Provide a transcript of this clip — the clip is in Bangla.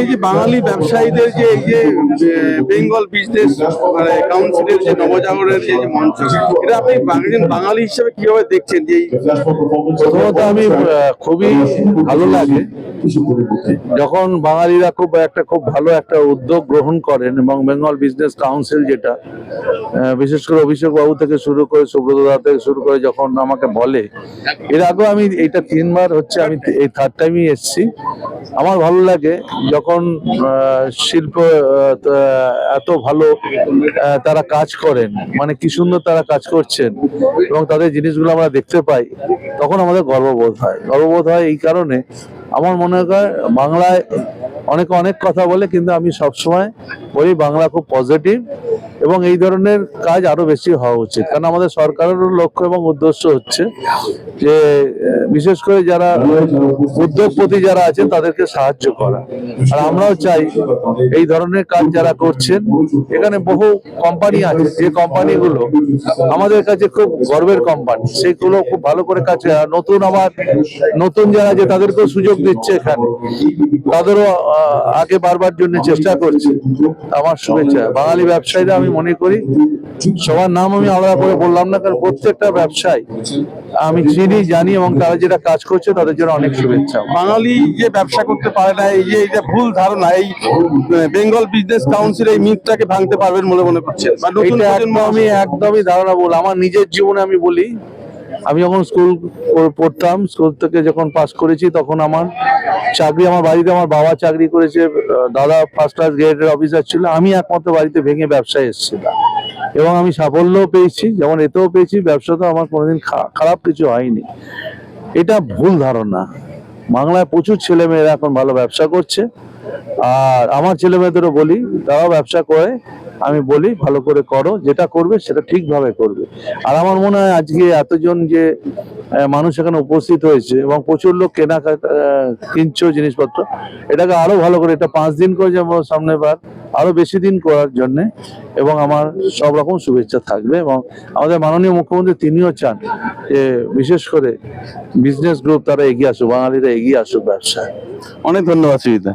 এই যে বাঙালি ব্যবসায়ীদের যে এই যে বেঙ্গল বিজনেস মানে কাউন্সিলের যে নবজাগরণের যে মঞ্চ, এটা আপনি বাঙালি হিসেবে কীভাবে দেখছেন যে প্রথমত আমি খুবই ভালো লাগে যখন বাঙালিরা খুব একটা, খুব ভালো একটা উদ্যোগ গ্রহণ করেন এবং বেঙ্গল বিজনেস কাউন্সিল যেটা বিশেষ করে অভিষেক বাবু থেকে শুরু করে, সুব্রত দা থেকে শুরু করে যখন আমাকে বলে, এর আগেও আমি এটা তিনবার হচ্ছে, আমি এই থার্ড টাইমই এসেছি। আমার ভালো লাগে যখন আহ, শিল্প এত ভালো তারা কাজ করেন মানে কি সুন্দর তারা কাজ করছেন এবং তাদের জিনিসগুলো আমরা দেখতে পাই তখন আমাদের গর্ববোধ হয়। গর্ববোধ হয় এই কারণে আমার মনে হয় বাংলায় অনেকে অনেক কথা বলে কিন্তু আমি সবসময় বলি বাংলা খুব পজিটিভ এবং এই ধরনের কাজ আরও বেশি হওয়া উচিত। কারণ আমাদের সরকারেরও লক্ষ্য এবং উদ্দেশ্য হচ্ছে যে বিশেষ করে যারা উদ্যোগপতি যারা আছেন, তাদেরকে সাহায্য করা। আর আমরাও চাই এই ধরনের কাজ যারা করছেন, এখানে বহু কোম্পানি আছে, যে কোম্পানিগুলো আমাদের কাছে খুব গর্বের কোম্পানি সেগুলো খুব ভালো করে কাছে নতুন আবার নতুন যারা যে তাদেরকেও সুযোগ দিচ্ছে এখানে। তাদেরও আগে বারবার জন্য চেষ্টা করছে। আমার শুভেচ্ছা। বাঙালি ব্যবসায়ীরা আমি মনে করি। সবার নাম আমি আলাদা করে বললাম না কারণ প্রত্যেকটা ব্যবসায় আমি চিনি জানি এবং তারা যেটা কাজ করছে তাদের জন্য অনেক শুভেচ্ছা। বাঙালি যে ব্যবসা করতে পারে না এই যে এটা ভুল ধারণা এই বেঙ্গল বিজনেস কাউন্সিল এই মিথটাকে ভাঙতে পারবেন বলে মনে করছে। আমি একদমই ধারণা বল আমার নিজের জীবনে আমি বলি আমি যখন স্কুল পড়তাম, স্কুল থেকে যখন পাস করেছি, তখন আমার চাকরি, আমার বাড়িতে আমার বাবা চাকরি করেছে দাদা ফার্স্ট ক্লাস গ্রেডের অফিসার ছিল, আমি একমাত্র বাড়িতে ভেঙে ব্যবসায় এসেছিলাম। এবং আমি সাফল্যও পেয়েছি, যেমন এতেও পেয়েছি, ব্যবসা তো আমার কোনোদিন খারাপ কিছু হয়নি। এটা ভুল ধারণা। বাংলায় প্রচুর ছেলে মেয়েরা এখন ভালো ব্যবসা করছে। আর আমার ছেলে মেয়েদেরও বলি, তারাও ব্যবসা করে আমি বলি, ভালো করে করো, যেটা করবে সেটা ঠিকভাবে করবে। আর আমার মনে হয় আজকে এতজন যে মানুষ এখানে উপস্থিত হয়েছে এবং প্রচুর লোক কেনা কিনছো জিনিসপত্র, এটাকে আরও ভালো করে, এটা পাঁচ দিন করে যাব সামনে বার, আরও বেশি দিন করার জন্য, এবং আমার সব রকম শুভেচ্ছা থাকবে এবং আমাদের মাননীয় মুখ্যমন্ত্রী তিনিও চান যে, বিশেষ করে বিজনেস গ্রুপ তারা এগিয়ে আসুক, বাঙালিরা এগিয়ে আসুক ব্যবসায়। অনেক ধন্যবাদ সুবিধা